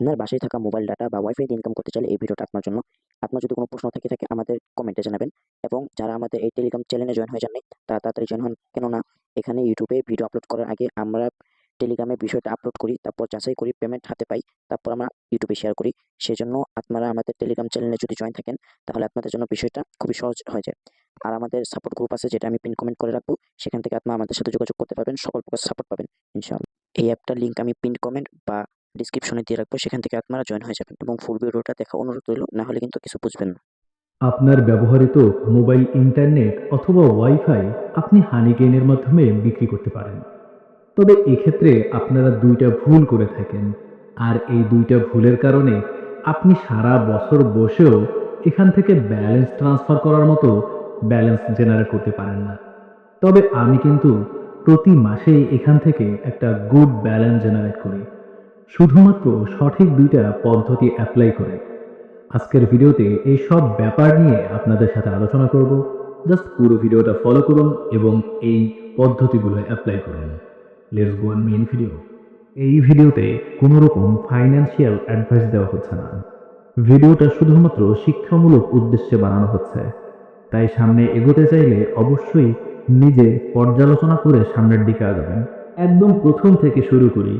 আপনার বাসায় থাকা মোবাইল ডাটা বা ওয়াইফাই ইনকাম করতে চাইলে এই ভিডিওটা আপনার জন্য। আপনার যদি কোনো প্রশ্ন থেকে থাকে আমাদের কমেন্টে জানাবেন এবং যারা আমাদের এই টেলিগ্রাম চ্যানেলে জয়েন হয়ে যাননি তারা তাড়াতাড়ি জয়েন হন। কেননা এখানে ইউটিউবে ভিডিও আপলোড করার আগে আমরা টেলিগ্রামে বিষয়টা আপলোড করি, তারপর যাচাই করি, পেমেন্ট হাতে পাই, তারপর আমরা ইউটিউবে শেয়ার করি। সেজন্য আপনারা আমাদের টেলিগ্রাম চ্যানেলে যদি জয়েন থাকেন তাহলে আপনাদের জন্য বিষয়টা খুবই সহজ হয়ে যায়। আর আমাদের সাপোর্ট গ্রুপ আছে যেটা আমি পিন কমেন্ট করে রাখব। সেখান থেকে আপনারা আমাদের সাথে যোগাযোগ করতে পারবেন। সকল প্রকার সাপোর্ট পাবেন ইনশাআল্লাহ। এই অ্যাপটার লিঙ্ক আমি পিন কমেন্ট বা ডিসক্রিপশনে দিয়ে রাখব। সেখান থেকে আপনারা জয়েন হয়ে যাবেন এবং ফুল ভিডিওটা দেখার অনুরোধ রইল। না হলে কিন্তু কিছু বুঝবেন না। আপনার ব্যবহৃত মোবাইল ইন্টারনেট অথবা ওয়াইফাই আপনি হানিগেইনের মাধ্যমে বিক্রি করতে পারেন তবে এক্ষেত্রে আপনারা দুইটা ভুল করে থাকেন আর এই দুইটা ভুলের কারণে আপনি সারা বছর বসেও এখান থেকে ব্যালেন্স ট্রান্সফার করার মতো ব্যালেন্স জেনারেট করতে পারেন না তবে আমি কিন্তু প্রতি মাসেই এখান থেকে একটা গুড ব্যালেন্স জেনারেট করি শুধুমাত্র সঠিক দুইটা পদ্ধতি অ্যাপ্লাই করে। আজকের ভিডিওতে এই সব ব্যাপার নিয়ে আপনাদের সাথে আলোচনা করব। জাস্ট পুরো ভিডিওটা ফলো করুন এবং এই পদ্ধতিগুলো অ্যাপ্লাই করুন। Let's go on main video এই ভিডিওতে কোনো রকম ফাইন্যান্সিয়াল অ্যাডভাইস দেওয়া হচ্ছে না। ভিডিওটা শুধুমাত্র শিক্ষামূলক উদ্দেশ্যে বানানো হচ্ছে। তাই সামনে এগোতে চাইলে অবশ্যই নিজে পর্যালোচনা করে সামনের দিকে আগাবেন। একদম প্রথম থেকে শুরু করি।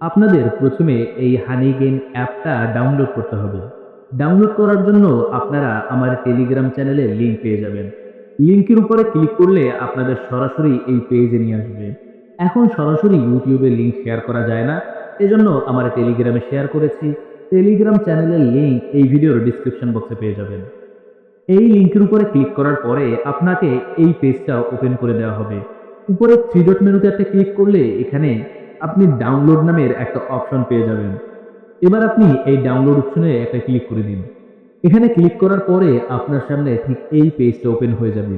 আপনাদের প্রথমে এই হানি গেম অ্যাপটা ডাউনলোড করতে হবে। ডাউনলোড করার জন্য আপনারা আমার টেলিগ্রাম চ্যানেলে লিঙ্ক পেয়ে যাবেন। লিঙ্কের উপরে ক্লিক করলে আপনাদের সরাসরি এই পেজে নিয়ে আসবে। এখন সরাসরি ইউটিউবে লিঙ্ক শেয়ার করা যায় না। এজন্য আমার টেলিগ্রামে শেয়ার করেছি। টেলিগ্রাম চ্যানেলের লিঙ্ক এই ভিডিওর ডিসক্রিপশন বক্সে পেয়ে যাবেন। এই লিঙ্কের উপরে ক্লিক করার পরে আপনাকে এই পেজটা ওপেন করে দেওয়া হবে। উপরে থ্রি ডট মেনুতে একটা ক্লিক করলে এখানে আপনি ডাউনলোড নামের একটা অপশন পেয়ে যাবেন। এবার আপনি এই ডাউনলোড অপশনে একটা ক্লিক করে দিন এখানে ক্লিক করার পরে আপনার সামনে ঠিক এই পেজটা ওপেন হয়ে যাবে,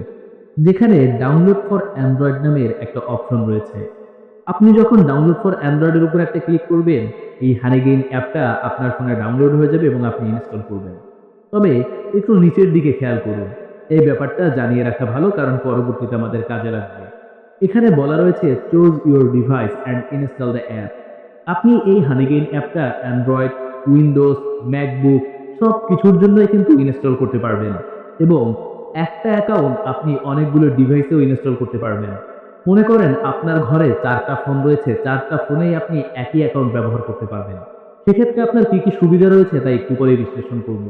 যেখানে ডাউনলোড ফর অ্যান্ড্রয়েড নামের একটা অপশন রয়েছে। আপনি যখন ডাউনলোড ফর অ্যান্ড্রয়েডের উপর একটা ক্লিক করবেন, এই হানিগেইন অ্যাপটা আপনার ফোনে ডাউনলোড হয়ে যাবে এবং আপনি ইনস্টল করবেন। তবে একটু নিচের দিকে খেয়াল করুন, এই ব্যাপারটা জানিয়ে রাখা ভালো, কারণ পরবর্তীতে আমাদের কাজে লাগবে। এখানে বলা রয়েছে choose your device and install the app আপনি এই হানিগেইন অ্যাপটা অ্যান্ড্রয়েড উইন্ডোজ ম্যাকবুক সব কিছুর জন্যই কিন্তু ইনস্টল করতে পারবেন এবং একটা অ্যাকাউন্ট আপনি অনেকগুলো ডিভাইসেও ইনস্টল করতে পারবেন। মনে করেন আপনার ঘরে চারটা ফোন রয়েছে, চারটা ফোনেই আপনি একই অ্যাকাউন্ট ব্যবহার করতে পারবেন। সেক্ষেত্রে আপনার কী কী সুবিধা রয়েছে তাই একটু করে বিশ্লেষণ করব।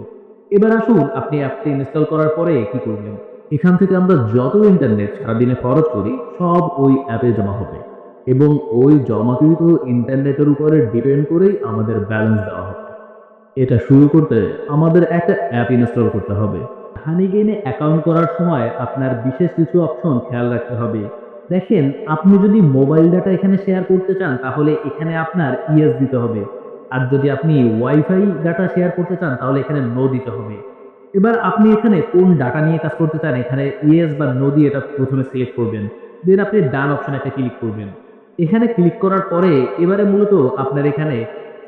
এবার আসুন, আপনি অ্যাপটি ইনস্টল করার পরে কী করবেন? এখান থেকে আমরা যত ইন্টারনেট সারাদিনে খরচ করি, সব ওই অ্যাপে জমা হবে। এবং ওই জমাকৃত ইন্টারনেটের উপরে ডিপেন্ড করেই আমাদের ব্যালেন্স দেওয়া হবে। এটা শুরু করতে আমাদের একটা অ্যাপ ইনস্টল করতে হবে। হানিগেনে অ্যাকাউন্ট করার সময় আপনার বিশেষ কিছু অপশন খেয়াল রাখতে হবে। দেখেন, আপনি যদি মোবাইল ডাটা এখানে শেয়ার করতে চান, তাহলে এখানে আপনার ইএস দিতে হবে। আর যদি আপনি ওয়াইফাই ডাটা শেয়ার করতে চান, তাহলে এখানে নো দিতে হবে। এবার আপনি এখানে কোন ডাটা নিয়ে কাজ করতে চান? এখানে ইএস বা নো দিয়ে এটা প্রথমে সিলেক্ট করবেন। দেন আপনি ডান অপশনে একটা ক্লিক করবেন। এখানে ক্লিক করার পরে এবারে মূলত আপনার এখানে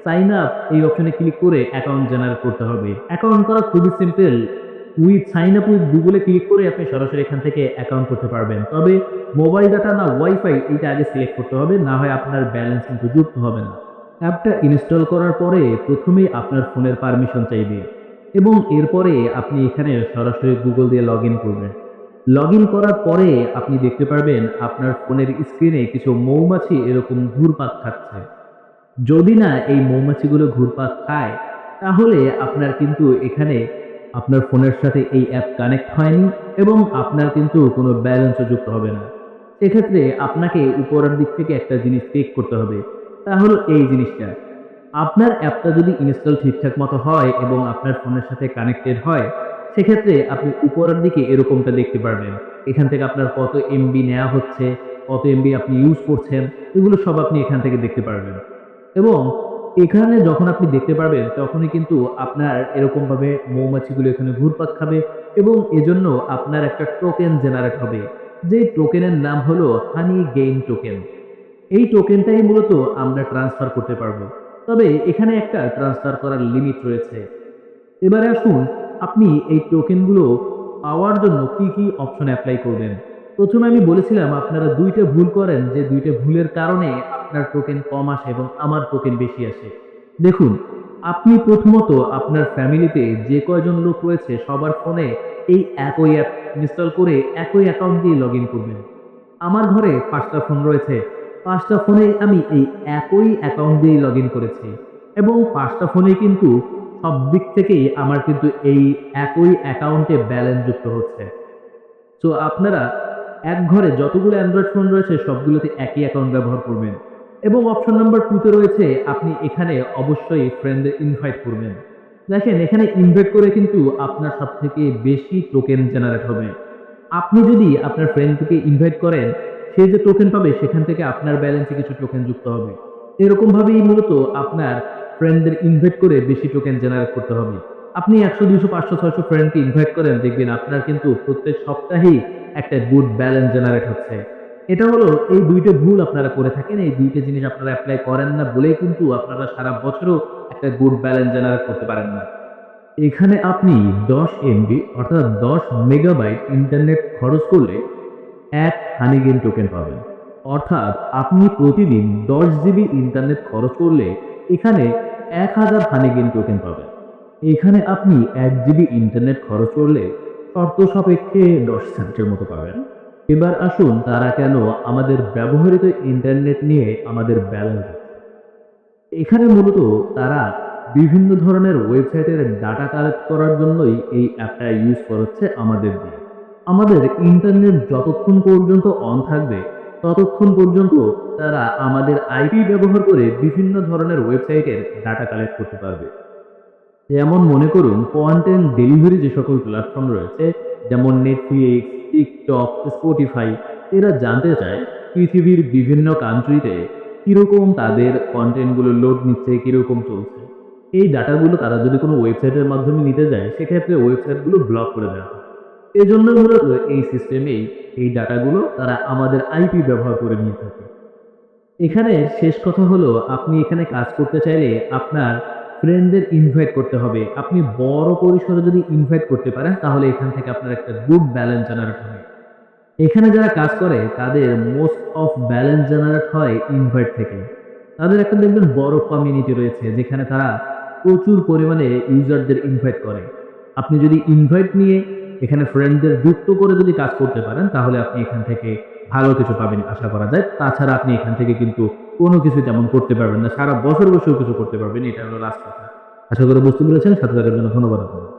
সাইন আপ এই অপশনে ক্লিক করে অ্যাকাউন্ট জেনারেট করতে হবে। অ্যাকাউন্ট করা খুবই simple with sign up with গুগলে ক্লিক করে আপনি সরাসরি এখান থেকে অ্যাকাউন্ট করতে পারবেন। তবে মোবাইল ডাটা না ওয়াইফাই এইটা আগে সিলেক্ট করতে হবে, না হয় আপনার ব্যালেন্স কিন্তু যুক্ত হবে না। অ্যাপটা ইনস্টল করার পরে প্রথমেই আপনার ফোনের পারমিশন চাইবে। এবং এরপরে আপনি এখানে সরাসরি গুগল দিয়ে লগ ইন করবেন। লগ ইন করার পরে আপনি দেখতে পারবেন আপনার ফোনের স্ক্রিনে কিছু মৌমাছি এরকম ঘুরপাক খাচ্ছে। যদি না এই মৌমাছিগুলো ঘুরপাক খায়, তাহলে আপনার কিন্তু এখানে আপনার ফোনের সাথে এই অ্যাপ কানেক্ট হয়নি এবং আপনার কিন্তু কোনো ব্যালেন্সও যুক্ত হবে না। সেক্ষেত্রে আপনাকে উপরের দিক থেকে একটা জিনিস চেক করতে হবে। তা হলো এই জিনিসটা আপনার অ্যাপটা যদি ইনস্টল ঠিকঠাক মতো হয় এবং আপনার ফোনের সাথে কানেক্টেড হয়, সেক্ষেত্রে আপনি উপরের দিকে এরকমটা দেখতে পারবেন। এখান থেকে আপনার কত এমবি নেওয়া হচ্ছে, কত এমবি আপনি ইউজ করছেন, এগুলো সব আপনি এখান থেকে দেখতে পারবেন। এবং এখানে যখন আপনি দেখতে পারবেন, তখনই কিন্তু আপনার এরকমভাবে মৌমাছিগুলো এখানে ঘুরপাক খাবে এবং এজন্য আপনার একটা টোকেন জেনারেট হবে। যে টোকেনের নাম হলো হানি গেইন টোকেন এই টোকেনটাই মূলত আমরা ট্রান্সফার করতে পারব। তবে এখানে একটা ট্রান্সফার করার লিমিট রয়েছে। এবারে আসুন, আপনি এই টোকেনগুলো পাওয়ার জন্য কি কি অপশন অ্যাপ্লাই করবেন। প্রথমে আমি বলেছিলাম, আপনারা দুইটা ভুল করেন, যে দুইটা ভুলের কারণে আপনার টোকেন কম আসে এবং আমার টোকেন বেশি আসে। দেখুন, আপনি প্রথমত আপনার ফ্যামিলিতে যে কয়জন লোক রয়েছে, সবার ফোনে এই একই অ্যাপ ইনস্টল করে একই অ্যাকাউন্ট দিয়ে লগ করবেন। আমার ঘরে পাঁচটা ফোন রয়েছে। পাঁচটা ফোনে আমি এই একই অ্যাকাউন্ট দিয়েই লগ ইন করেছি। এবং পাঁচটা ফোনে কিন্তু সব দিক থেকেই আমার কিন্তু এই একই অ্যাকাউন্টে ব্যালেন্স যুক্ত হচ্ছে। তো আপনারা এক ঘরে যতগুলো অ্যান্ড্রয়েড ফোন রয়েছে, সবগুলোতে একই অ্যাকাউন্ট ব্যবহার করবেন। এবং অপশন নাম্বার টুতে রয়েছে, আপনি এখানে অবশ্যই ফ্রেন্ডদের ইনভাইট করবেন। দেখেন, এখানে ইনভাইট করে কিন্তু আপনার সব থেকে বেশি টোকেন জেনারেট হবে। আপনি যদি আপনার ফ্রেন্ডকে ইনভাইট করেন সে যে টোকেন পাবে, সেখান থেকে আপনার ব্যালেন্সে কিছু টোকেন যুক্ত হবে। এরকম ভাবেই মূলত আপনার ফ্রেন্ডদের ইনভাইট করে বেশি টোকেন জেনারেট করতে হবে। আপনি একশো দুশো পাঁচশো, ছয়শো ফ্রেন্ডকে ইনভাইট করেন, দেখবেন আপনার কিন্তু প্রত্যেক সপ্তাহেই একটা গুড ব্যালেন্স জেনারেট হচ্ছে। এটা হলো এই দুইটা ভুল আপনারা করে থাকেন, এই দুইটা জিনিস আপনারা অ্যাপ্লাই করেন না বলেই কিন্তু আপনারা সারা বছরও একটা গুড ব্যালেন্স জেনারেট করতে পারেন না। এখানে আপনি দশ এমবি অর্থাৎ দশ মেগাবাইট ইন্টারনেট খরচ করলে এক হানিগেন টোকেন পাবেন। অর্থাৎ আপনি প্রতিদিন দশ জিবি ইন্টারনেট খরচ করলে এখানে এক হাজার হানিগেন টোকেন পাবেন। এখানে আপনি এক জিবি ইন্টারনেট খরচ করলে শর্ত সাপেক্ষে দশ সেন্টের মতো পাবেন। এবার আসুন তারা কেন আমাদের ব্যবহৃত ইন্টারনেট নিয়ে আমাদের ব্যালেন্স এখানে মূলত তারা বিভিন্ন ধরনের ওয়েবসাইটের ডাটা কালেক্ট করার জন্যই এই অ্যাপটা ইউজ করাচ্ছে আমাদের দিয়ে। আমাদের ইন্টারনেট যতক্ষণ পর্যন্ত অন থাকবে, ততক্ষণ পর্যন্ত তারা আমাদের আইপি ব্যবহার করে বিভিন্ন ধরনের ওয়েবসাইটের ডাটা কালেক্ট করতে পারবে। যেমন মনে করুন কন্টেন্ট ডেলিভারি যে সকল প্ল্যাটফর্ম রয়েছে, যেমন নেটফ্লিক্স টিকটক স্পটিফাই এরা জানতে চায় পৃথিবীর বিভিন্ন কান্ট্রিতে কীরকম তাদের কন্টেন্টগুলো লোড নিচ্ছে, কীরকম চলছে। এই ডাটাগুলো তারা যদি কোনো ওয়েবসাইটের মাধ্যমে নিতে যায়, সেক্ষেত্রে ওয়েবসাইটগুলো ব্লক করে দেওয়া হয়। এই জন্য মূলত এই সিস্টেমেই এই ডাটাগুলো তারা আমাদের আইপি ব্যবহার করে নিয়ে থাকে। এখানে শেষ কথা হলো, আপনি এখানে কাজ করতে চাইলে আপনার ফ্রেন্ডদের ইনভাইট করতে হবে। আপনি বড় পরিসরে যদি ইনভাইট করতে পারেন, তাহলে এখান থেকে আপনার একটা গুড ব্যালেন্স জেনারেট হবে। এখানে যারা কাজ করে, তাদের মোস্ট অফ ব্যালেন্স জেনারেট হয় ইনভাইট থেকে। তাদের একটা দেখবেন বড় কমিউনিটি রয়েছে, যেখানে তারা প্রচুর পরিমাণে ইউজারদের ইনভাইট করে। আপনি যদি ইনভাইট নিয়ে এখানে ফ্রেন্ডদের যুক্ত করে যদি কাজ করতে পারেন, তাহলে আপনি এখান থেকে ভালো কিছু পাবেন আশা করা যায়। তাছাড়া আপনি এখান থেকে কিন্তু কোনো কিছু তেমন করতে পারবেন না। সারা বছর বসেও কিছু করতে পারবেন, এটা হলো লাস্ট কথা। আশা করে বুঝতে পেরেছেন। সাথে থাকার জন্য ধন্যবাদ আপনাকে।